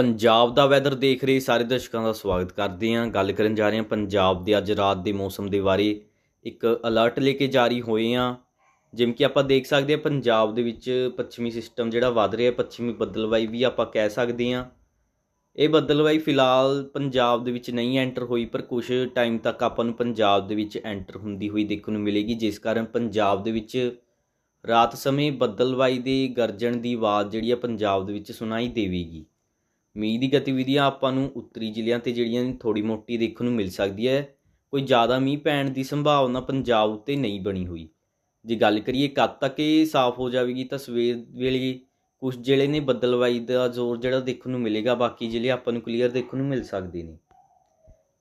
ਪੰਜਾਬ ਦਾ weather ਦੇਖ ਰਹੇ ਸਾਰੇ ਦਰਸ਼ਕਾਂ ਦਾ ਸਵਾਗਤ ਕਰਦੇ ਹਾਂ। ਗੱਲ ਕਰਨ ਜਾ ਰਹੇ ਹਾਂ ਪੰਜਾਬ ਦੇ ਅੱਜ ਰਾਤ ਦੇ ਮੌਸਮ ਦੇ ਬਾਰੇ। ਇੱਕ ਅਲਰਟ ਲੈ ਕੇ ਜਾਰੀ ਹੋਏ ਹਾਂ। ਜਿਵੇਂ ਕਿ ਆਪਾਂ ਦੇਖ ਸਕਦੇ ਹਾਂ ਪੰਜਾਬ ਦੇ ਵਿੱਚ ਪੱਛਮੀ ਸਿਸਟਮ ਜਿਹੜਾ ਵੱਧ ਰਿਹਾ, ਪੱਛਮੀ ਬੱਦਲਵਾਈ ਵੀ ਆਪਾਂ ਕਹਿ ਸਕਦੇ ਹਾਂ। ਇਹ ਬੱਦਲਵਾਈ ਫਿਲਹਾਲ ਪੰਜਾਬ ਦੇ ਵਿੱਚ ਨਹੀਂ ਐਂਟਰ ਹੋਈ, ਪਰ ਕੁਝ ਟਾਈਮ ਤੱਕ ਆਪਾਂ ਨੂੰ ਪੰਜਾਬ ਦੇ ਵਿੱਚ ਐਂਟਰ ਹੁੰਦੀ ਹੋਈ ਦੇਖਣ ਨੂੰ ਮਿਲੇਗੀ। ਜਿਸ ਕਾਰਨ ਪੰਜਾਬ ਦੇ ਵਿੱਚ ਰਾਤ ਸਮੇਂ ਬੱਦਲਵਾਈ ਦੇ ਗਰਜਣ ਦੀ ਆਵਾਜ਼ ਜਿਹੜੀ ਆ ਪੰਜਾਬ ਦੇ ਵਿੱਚ ਸੁਣਾਈ ਦੇਵੇਗੀ। ਮੀਂਹ ਦੀ ਗਤੀਵਿਧੀਆਂ ਆਪਾਂ ਨੂੰ ਉੱਤਰੀ ਜ਼ਿਲ੍ਹਿਆਂ ਤੇ ਜਿਹੜੀਆਂ ਥੋੜੀ ਮੋਟੀ ਦੇਖਣ ਨੂੰ ਮਿਲ ਸਕਦੀ ਹੈ। ਕੋਈ ਜ਼ਿਆਦਾ ਮੀਂਹ ਪੈਣ ਦੀ ਸੰਭਾਵਨਾ ਪੰਜਾਬ ਉੱਤੇ ਨਹੀਂ ਬਣੀ ਹੋਈ। ਜੇ ਗੱਲ ਕਰੀਏ ਕਦ ਤੱਕ ਇਹ ਸਾਫ਼ ਹੋ ਜਾਵੇਗੀ ਤਾਂ ਸਵੇਰ ਵੇਲੇ ਕੁਝ ਜ਼ਿਲ੍ਹੇ ਨੇ ਬੱਦਲਵਾਈ ਦਾ ਜ਼ੋਰ ਜਿਹੜਾ ਦੇਖਣ ਨੂੰ ਮਿਲੇਗਾ, ਬਾਕੀ ਜ਼ਿਲ੍ਹੇ ਆਪਾਂ ਨੂੰ ਕਲੀਅਰ ਦੇਖਣ ਨੂੰ ਮਿਲ ਸਕਦੇ ਨੇ।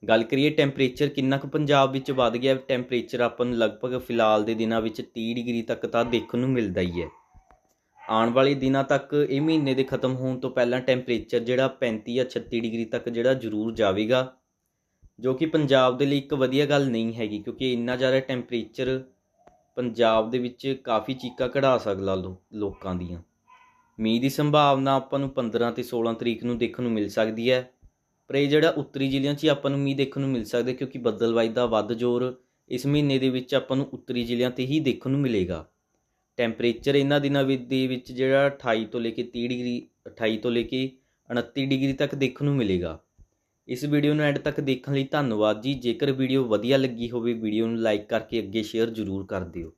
ਗੱਲ ਕਰੀਏ ਟੈਂਪਰੇਚਰ ਕਿੰਨਾ ਕੁ ਪੰਜਾਬ ਵਿੱਚ ਵੱਧ ਗਿਆ ਟੈਂਪਰੇਚਰ ਆਪਾਂ ਨੂੰ ਲਗਭਗ ਫਿਲਹਾਲ ਦੇ ਦਿਨਾਂ ਵਿੱਚ 30 ਡਿਗਰੀ ਤੱਕ ਤਾਂ ਦੇਖਣ ਨੂੰ ਮਿਲਦਾ ਹੀ ਹੈ। ਆਉਣ ਵਾਲੇ ਦਿਨਾਂ ਤੱਕ ਇਹ ਮਹੀਨੇ ਦੇ ਖਤਮ ਹੋਣ ਤੋਂ ਪਹਿਲਾਂ ਟੈਂਪਰੇਚਰ ਜਿਹੜਾ 35 ਜਾਂ 36 ਡਿਗਰੀ ਤੱਕ ਜਿਹੜਾ ਜ਼ਰੂਰ ਜਾਵੇਗਾ, ਜੋ ਕਿ ਪੰਜਾਬ ਦੇ ਲਈ ਇੱਕ ਵਧੀਆ ਗੱਲ ਨਹੀਂ ਹੈਗੀ, ਕਿਉਂਕਿ ਇੰਨਾ ਜ਼ਿਆਦਾ ਟੈਂਪਰੇਚਰ ਪੰਜਾਬ ਦੇ ਵਿੱਚ ਕਾਫੀ ਚੀਕਾ ਕਢਾ ਸਕਦਾ ਲੋ- ਲੋਕਾਂ ਦੀਆਂ। ਮੀਂਹ ਦੀ ਸੰਭਾਵਨਾ ਆਪਾਂ ਨੂੰ 15 ਤੇ 16 ਤਰੀਕ ਨੂੰ ਦੇਖਣ ਨੂੰ ਮਿਲ ਸਕਦੀ ਹੈ, ਪਰ ਇਹ ਜਿਹੜਾ ਉੱਤਰੀ ਜ਼ਿਲ੍ਹਿਆਂ 'ਚ ਹੀ ਆਪਾਂ ਨੂੰ ਮੀਂਹ ਦੇਖਣ ਨੂੰ ਮਿਲ ਸਕਦਾ, ਕਿਉਂਕਿ ਬੱਦਲਵਾਈ ਦਾ ਵੱਧ ਜ਼ੋਰ ਇਸ ਮਹੀਨੇ ਦੇ ਵਿੱਚ ਆਪਾਂ ਨੂੰ ਉੱਤਰੀ ਜ਼ਿਲ੍ਹਿਆਂ ਤੇ ਹੀ ਦੇਖਣ ਨੂੰ ਮਿਲੇਗਾ। ਟੈਂਪਰੇਚਰ ਇਹਨਾਂ ਦਿਨਾਂ ਵਿੱਚ ਦੇ ਵਿੱਚ ਜਿਹੜਾ 28 ਤੋਂ ਲੈ ਕੇ 30 ਡਿਗਰੀ 28 ਤੋਂ ਲੈ ਕੇ 29 ਡਿਗਰੀ ਤੱਕ ਦੇਖਣ ਨੂੰ ਮਿਲੇਗਾ। ਇਸ ਵੀਡੀਓ ਨੂੰ ਐਂਡ ਤੱਕ ਦੇਖਣ ਲਈ ਧੰਨਵਾਦ ਜੀ। ਜੇਕਰ ਵੀਡੀਓ ਵਧੀਆ ਲੱਗੀ ਹੋਵੇ, ਵੀਡੀਓ ਨੂੰ ਲਾਈਕ ਕਰਕੇ ਅੱਗੇ ਸ਼ੇਅਰ ਜ਼ਰੂਰ ਕਰ ਦਿਓ।